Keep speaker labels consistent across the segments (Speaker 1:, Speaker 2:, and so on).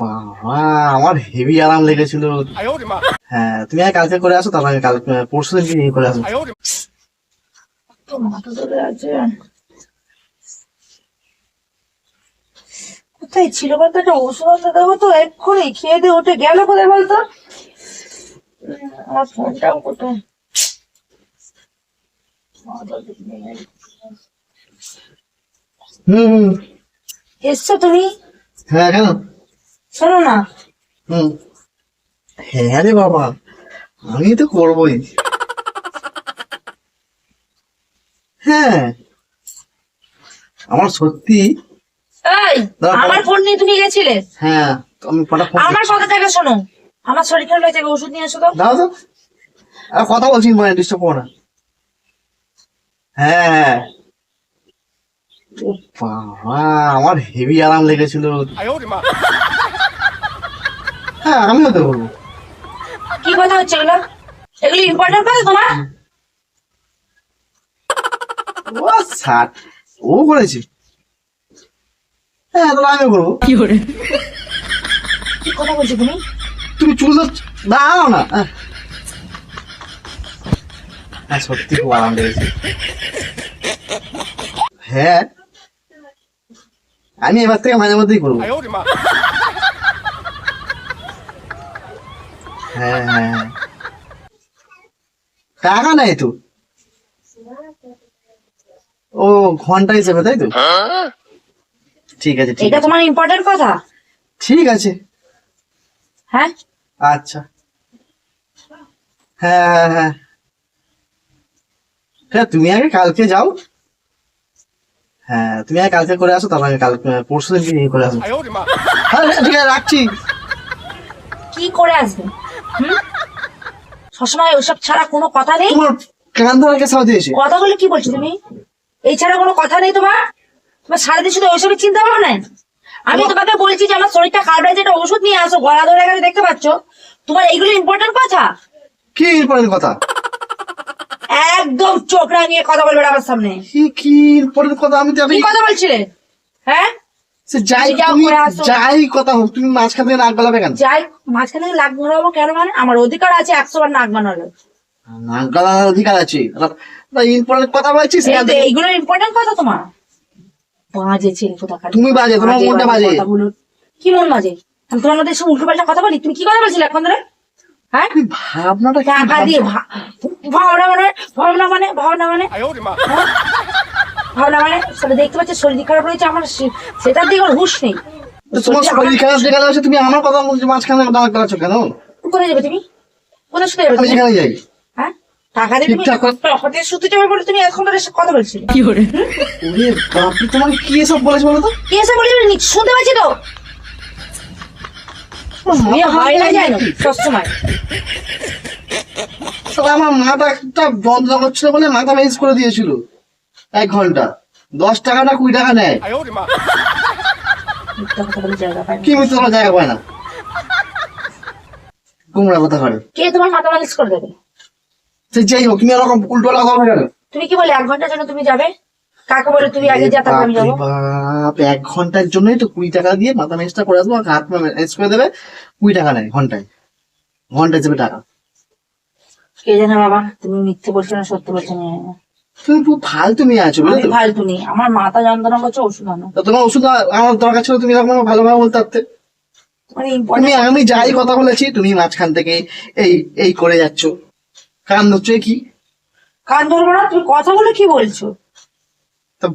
Speaker 1: বাবা আমার হেভি আরাম লেগেছিল। হ্যাঁ তুমি আর কালকে করে আসো তাহলে আমি কাল পরশু দিন নিয়ে করে আসব
Speaker 2: কোথায় ছিল বলতো? একটা ওষুধ দেবো তো এক্ষুনি খেয়ে দিয়ে ওঠে গেল বলে বলতো? আমার ফোনটাও কোথায়?
Speaker 1: হুম।
Speaker 2: এসছো তুমি?
Speaker 1: হ্যাঁ কেন?
Speaker 2: শোনো না।
Speaker 1: হুম। হ্যাঁ রে বাবা আমি তো করবই। হ্যাঁ আমার সত্যি
Speaker 2: এই আমার ফোন নিয়ে তুমি গেছিলে?
Speaker 1: হ্যাঁ আমি ফটাফট
Speaker 2: আমার কথা থেকে শোনো। আমার শরীর খারাপ হয়েছে ওষুধ নিয়ে এসো তো।
Speaker 1: দাও তো। আর কথা বলছি মানে ডিস্টার্ব করো না। হ্যাঁ। ও বাবা আমার হেভি আরাম লেগেছিল। হ্যাঁ আমিও তো করব
Speaker 2: কি কথা হচ্ছে এগুলো? এগুলো ইম্পর্টেন্ট কথা তোমার?
Speaker 1: ও ষাট ও করেছে হ্যাঁ তাহলে আমিও করব
Speaker 2: কি করে? কি কথা বলছো তুমি?
Speaker 1: তুমি চুল ধর দাঁড়াও না। আহ। হ্যাঁ সত্যি খুব আরাম লেগেছে। হ্যাঁ আমি এবার থেকে মাঝে মধ্যেই করব হ্যাঁ, হ্যাঁ। টাকা নাই তো? ও ঘণ্টা হিসেবে তাই তো? ঠিক আছে ঠিক আছে।
Speaker 2: তোমার ইম্পর্টেন্ট কথা?
Speaker 1: ঠিক আছে।
Speaker 2: হ্যাঁ?
Speaker 1: আচ্ছা। হ্যাঁ হ্যাঁ হ্যাঁ। হ্যাঁ তুমি আগে কালকে যাও। হ্যাঁ তুমি আগে কালকে করে আসো তোমাকে আমি কাল পরশু দিন করে
Speaker 3: আসো।
Speaker 1: হ্যাঁ, হ্যাঁ ঠিক আছে রাখছি।
Speaker 2: কি করে আসবে? সবসময় ওসব ছাড়া কোনো কথা নেই?
Speaker 1: তোমার কান ধরাকে সাথে দিয়েছি?
Speaker 2: কথাগুলো কি বলছো তুমি? এই ছাড়া কোনো কথা নেই তোমার? তোমার সারাদিন শুধু ওইসবের চিন্তা ভাবনা আমি তোমাকে বলছি যে আমার শরীরটা খারাপ হয়েছে একটা ওষুধ নিয়ে আসো গলা ধরে গেছে দেখতে পাচ্ছ? তোমার এইগুলো ইম্পর্টেন্ট কথা?
Speaker 1: কি ইম্পর্টেন্ট কথা?
Speaker 2: একদম চোখ রাঙিয়ে কথা বলবে আমার সামনে।
Speaker 1: কি কি ইম্পর্টেন্ট কথা? আমি তো
Speaker 2: কথা বলছিলে? হ্যাঁ?
Speaker 1: যাই তুমি যাই কথা হোক তুমি মাঝখান থেকে নাক গলাবে কেন?
Speaker 2: যাই মাঝখানে কেন মানে? আমার অধিকার আছে একশো বার নাক
Speaker 1: নাক অধিকার আছে। ইম্পর্টেন্ট কথা বলছি
Speaker 2: এই
Speaker 1: সেখান
Speaker 2: তো
Speaker 1: থেকে-
Speaker 2: এইগুলো ইম্পর্টেন্ট কথা তোমার? বাজে ছিল কোথাকার।
Speaker 1: তুমি বাজে, তোমার মনটা বাজে।
Speaker 2: কি মন বাজে? আমি তোমার মধ্যে সব উল্টো পাল্টা কথা বলি? তুমি কি কথা বলছিলে এখন ধরে? হ্যাঁ?
Speaker 1: তুমি ভাবনাটা
Speaker 2: ভাবনা মানে ভাবনা মানে ভাবনা মানে। দেখতে পাচ্ছি শরীর খারাপ রয়েছে আমার সেটার দিকে হুশ নেই।
Speaker 1: তোমার শরীর খারাপ যেখানে আছে তুমি আমার কথা বলছো মাঝখানে কেন?
Speaker 2: কোথায় যাবে তুমি? কোথায় যাবে
Speaker 1: যেখানে যাই।
Speaker 2: হ্যাঁ?
Speaker 1: তোমার কি এসব
Speaker 2: নি? শুনতে পাচ্ছি তো। হয়
Speaker 1: আমার মাথাটা বন্ধ করছিল বলে মাথা মেজ করে দিয়েছিল। এক ঘণ্টা। দশ টাকা না কুড়ি টাকা নেয়? কি মিথ্যা জায়গা পায় না। কুমড়া কথা করে
Speaker 2: কে তোমার মাথা মালিশ করে দেবে
Speaker 1: সে যাই হোক হবে
Speaker 2: তুমি কি বলে এক ঘণ্টার জন্য তুমি যাবে? কাকে বলে তুমি আগে
Speaker 1: এক ঘণ্টার জন্যই তো কুড়ি টাকা দিয়ে মাথা করে আসব হাত করে দেবে কুড়ি টাকা নেয় ঘন্টায়। ঘণ্টা টাকা।
Speaker 2: বলছো না সত্যি বলছো না।
Speaker 1: তুমি খুব ফালতু নিয়ে আছো বুঝলে
Speaker 2: আমি ফালতু নেই আমার মাথা যন্ত্রণা করছে ওষুধ আনো।
Speaker 1: তোমার ওষুধ আমার দরকার ছিল তুমি ভালোভাবে বলতে পারতে? তুমি আমি যাই কথা বলেছি তুমি মাঝখান থেকে এই এই করে যাচ্ছ। কান ধরছো কি?
Speaker 2: কান ধরবো না তুমি কথাগুলো কি বলছো? কথা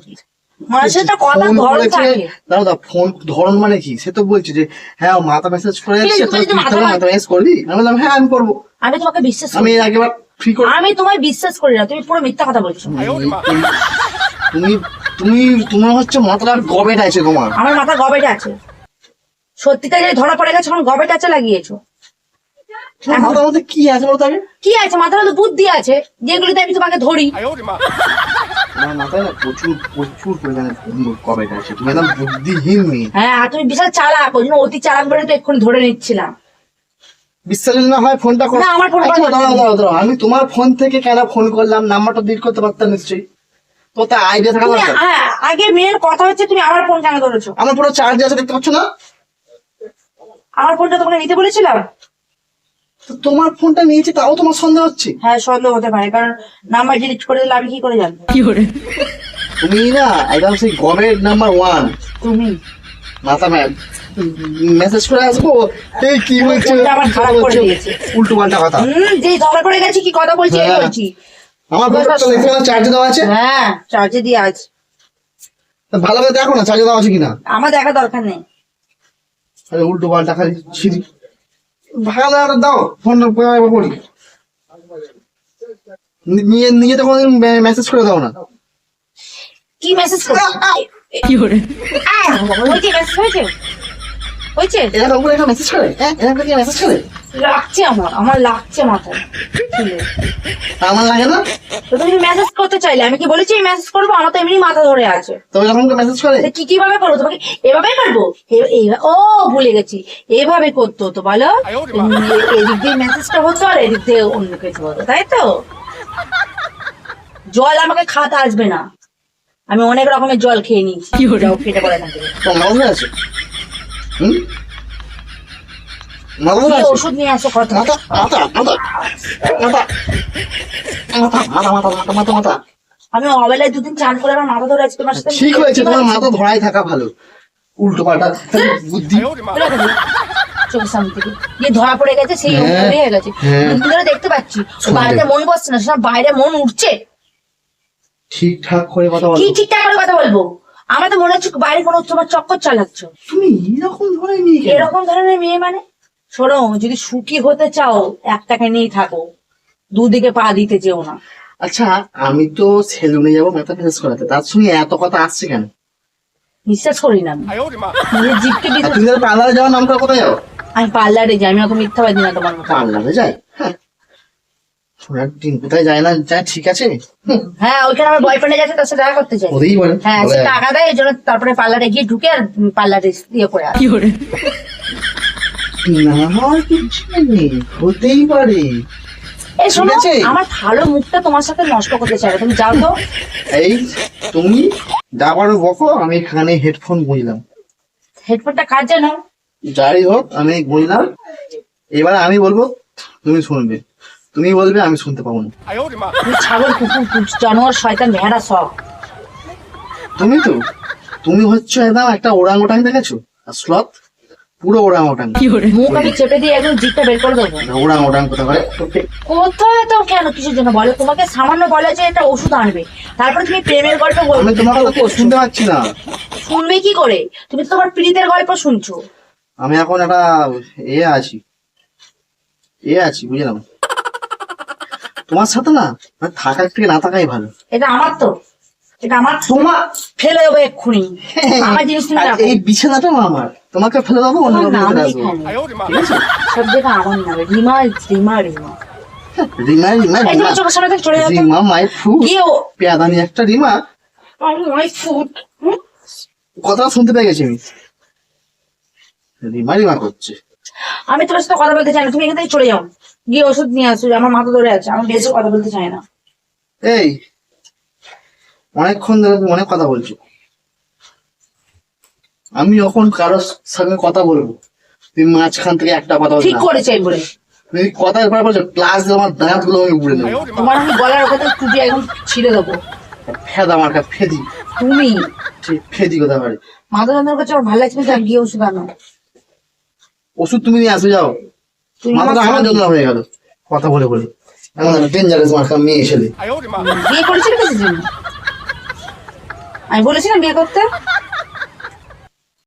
Speaker 1: ফোন
Speaker 2: ধরন
Speaker 1: মানে কি? সে তো বলছে যে হ্যাঁ মাথা মেসেজ করে যাচ্ছে
Speaker 2: মাথা-
Speaker 1: মেসেজ করবি? আমি বললাম হ্যাঁ আমি করব।
Speaker 2: আমি তোমাকে বিশ্বাস
Speaker 1: আমি এর আগেবার
Speaker 2: আমি তোমায় বিশ্বাস করি না তুমি পুরো মিথ্যা কথা বলছো।
Speaker 1: তুমি তুমি তোমার হচ্ছে মাথার গবেট আছে তোমার।
Speaker 2: আমার মাথা গবেট আছে। সত্যিটা যদি ধরা পড়ে গেছে তখন গবেট আছে লাগিয়েছো।
Speaker 1: মাথার মধ্যে কি আছে বলতো আগে?
Speaker 2: কি আছে? মাথার মধ্যে বুদ্ধি আছে যেগুলিতে আমি তোমাকে ধরি। হ্যাঁ তুমি বিশাল চালাক ওই জন্য অতি চালাক বলে তো এক্ষুনি ধরে নিচ্ছিলাম।
Speaker 1: বিশ্বাস না হয় ফোনটা করো।
Speaker 2: আমার ফোন
Speaker 1: আচ্ছা,
Speaker 2: করা।
Speaker 1: আমি তোমার ফোন থেকে কেন ফোন করলাম? নাম্বারটা করতে পারতাম নিশ্চয়ই। তো তা আইডিয়া থাকা দরকার।
Speaker 2: হ্যাঁ আগে মেয়ের কথা হচ্ছে তুমি আমার ফোন কেন ধরেছো?
Speaker 1: আমার পুরো চার্জ আছে দেখতে পাচ্ছ না?
Speaker 2: আমার ফোনটা তোমাকে নিতে বলেছিলাম?
Speaker 1: তো তোমার ফোনটা নিয়েছি তাও তোমার সন্দেহ হচ্ছে?
Speaker 2: হ্যাঁ সন্দেহ হতে পারে কারণ নাম্বার ডিলিট করে দিলে আমি কি করে জানব?
Speaker 1: তুমি না একদম সেই গভের নাম্বার ওয়ান
Speaker 2: তুমি।
Speaker 1: মাথা ম্যাম মেসেজ করে আসব? এই কি বলছো?
Speaker 2: আমার খারাপ
Speaker 1: উল্টো পাল্টা কথা।
Speaker 2: যে পড়ে গেছি কি কথা বলছি এই
Speaker 1: হ্যাঁ।
Speaker 2: বলছি।
Speaker 1: আমার ফোনটা চার্জে দেওয়া আছে?
Speaker 2: হ্যাঁ চার্জে দিয়ে
Speaker 1: তা ভালো করে দেখো না চার্জে দেওয়া আছে কিনা?
Speaker 2: আমার দেখা দরকার নেই।
Speaker 1: আরে উল্টো পাল্টা খালি ছিড়ি। ভালো একটা দাও ফোনটা পড়ি। নি- নিয়ে নিয়ে তো কোনোদিন মেসেজ করে দাও না।
Speaker 2: কি মেসেজ
Speaker 1: করে হ্যাঁ
Speaker 2: লাগছে আমার আমার লাগছে মাথায়
Speaker 1: আমার লাগে না?
Speaker 2: তুমি মেসেজ করতে চাইলে আমি কি বলেছি মেসেজ করব? আমার তো এমনি মাথা ধরে আছে।
Speaker 1: মেসেজ করে?
Speaker 2: কি কীভাবে করব? তোমাকে এভাবে করব? ও ভুলে গেছি। এভাবে করতো তো বলো? এদিক দিয়ে মেসেজটা হতো আর এদিক দিয়ে অন্য কিছু হতো তাই তো? জল আমাকে খাতে আসবে না। আমি অনেক রকমের জল খেয়ে নিয়েছি। যাও কেটে পড়ে না
Speaker 1: মাথা আছে? হুম? মাথা আছে?
Speaker 2: ওষুধ নিয়ে আসো কথা।
Speaker 1: মাথা মাথা মাথা। মাথা। মাথা মাথা মাথা মাথা মাথা
Speaker 2: আমি অবেলায় দুদিন চান করে আমার মাথা ধরে আছে তোমার সাথে
Speaker 1: ঠিক হয়েছে তোমার মাথা ধরাই থাকা ভালো। উল্টো পাল্টা বুদ্ধি।
Speaker 2: চোখের সামনে থেকে। গিয়ে ধরা পড়ে গেছে সেই
Speaker 1: হ্যাঁ,
Speaker 2: গেছে।
Speaker 1: হ্যাঁ।
Speaker 2: ধরে দেখতে পাচ্ছি বাড়িতে মন বসছে না সব বাইরে মন উঠছে?
Speaker 1: ঠিকঠাক করে কথা বলো
Speaker 2: কি ঠিকঠাক করে কথা বলব? আমার তো মনে হচ্ছে বাইরে কোনো তোমার চক্কর চালাচ্ছ।
Speaker 1: তুমি এরকম ধরে নিয়ে কেন?
Speaker 2: এরকম ধরনের মেয়ে মানে? শোনো যদি সুখী হতে চাও একটাকে নিয়েই থাকো। দুদিকে পা দিতে চেও না।
Speaker 1: আচ্ছা আমি তো সেলুনে যাব মাথা ফেস করাতে। তার সঙ্গে এত কথা আসছে কেন?
Speaker 2: বিশ্বাস করি না আমি। জিপকে
Speaker 1: তুমি পার্লারে যাওয়ার নামটা কোথায় যাও?
Speaker 2: আমি পার্লারে যাই আমি ওকে মিথ্যাবাদী না তোমার
Speaker 1: পার্লারে যায় হ্যাঁ। সোনার দিন কোথায় যায় না যায় ঠিক আছে? হুম,
Speaker 2: হ্যাঁ ওইখানে আমার বয়ফ্রেন্ডে যাচ্ছে তার সাথে দেখা করতে চাই
Speaker 1: ওদেরই বলে।
Speaker 2: হ্যাঁ সে টাকা দেয় এই জন্য তারপরে পার্লারে গিয়ে ঢুকে আর পার্লারে ইয়ে করে
Speaker 1: না হওয়ার কিছু নেই হতেই পারে।
Speaker 2: এই শোনো আমার ভালো মুখটা তোমার সাথে নষ্ট করতে চাই। তুমি যাও তো।
Speaker 1: এই তুমি ডাবারও বকো আমি এখানে হেডফোন বুঝলাম
Speaker 2: হেডফোনটা কার জানো
Speaker 1: যাই হোক আমি বুঝলাম এবার আমি বলব তুমি শুনবে। তুমি বলবে আমি শুনতে পাবো না।
Speaker 2: তুমি ছাগল কুকুর জানোয়ার শয়তান ভেড়া সব।
Speaker 1: তুমি তো তুমি হচ্ছে একদম একটা ওরাং ওটাং দেখেছ? আর স্লথ পুরো ওরাং ওটাং
Speaker 2: মুখ আমি চেপে দিয়ে একদম জিপটা বের করে দেবো।
Speaker 1: ওরাং ওটাং কোথা করে?
Speaker 2: কোথায় তো কেন কিসের জন্য? বলো তোমাকে সামান্য বলে যে একটা ওষুধ আনবে। তারপরে তুমি প্রেমের গল্প বলবে।
Speaker 1: আমি তোমার কথা তো শুনতে পাচ্ছি না।
Speaker 2: শুনবে কি করে? তুমি তো তোমার প্রীতের গল্প শুনছো।
Speaker 1: আমি এখন একটা এ আছি। এ আছি বুঝলাম? তোমার সাথে না থাকার থেকে না থাকাই ভালো।
Speaker 2: এটা আমার তো। এটা আমার তোমার ফেলে দেবো এক্ষুনি। আমার জিনিস তুমি রাখো।
Speaker 1: এই বিছানাটাও আমার। তোমাকে ফেলে দেবো অন্য কাউকে
Speaker 2: সব জায়গা আমার নামে। রিমা রিমা রিমা।
Speaker 1: রিমা রিমা রিমা।
Speaker 2: চোখের সামনে থেকে চলে।
Speaker 1: রিমা মাই ফুড পেয়াদানি একটা রিমা।
Speaker 2: মাই ফুড
Speaker 1: কথা শুনতে পেয়ে গেছি আমি। রিমা রিমা করছে।
Speaker 2: আমি তোমার সাথে কথা বলতে চাই না। তুমি এখান থেকে চলে যাও। গিয়ে ওষুধ নিয়ে আসো আমার মাথা ধরে আছে আমি বেশি কথা বলতে চাই না।
Speaker 1: এই অনেকক্ষণ ধরে তুমি অনেক কথা বলছো। আমি যখন কারোর সঙ্গে কথা বলব তুমি মাঝখান থেকে একটা কথা বলছো
Speaker 2: ঠিক
Speaker 1: না।
Speaker 2: করেছে বলে
Speaker 1: তুমি কথা বলছো ক্লাস আমার দাঁতগুলো আমি উপড়ে নেব
Speaker 2: তোমার আমি গলার ওখানে টুটি একদম ছিঁড়ে দেবো।
Speaker 1: ফেদ আমার কাছে ফেদি।
Speaker 2: তুমি?
Speaker 1: ফেদি কথা পারে
Speaker 2: মাথা যন্ত্রণার কাছে আমার ভালো লাগছে না গিয়ে ওষুধ আনো।
Speaker 1: ওষুধ তুমি নিয়ে আসো যাও।
Speaker 2: আমার
Speaker 1: আমার জন্য হয়ে গেল কথা বলে বলে। এমন ডেঞ্জারাস মার্কা মেয়ে ছেলে
Speaker 2: বিয়ে করেছিল কিসের আমি বলেছিলাম বিয়ে করতে।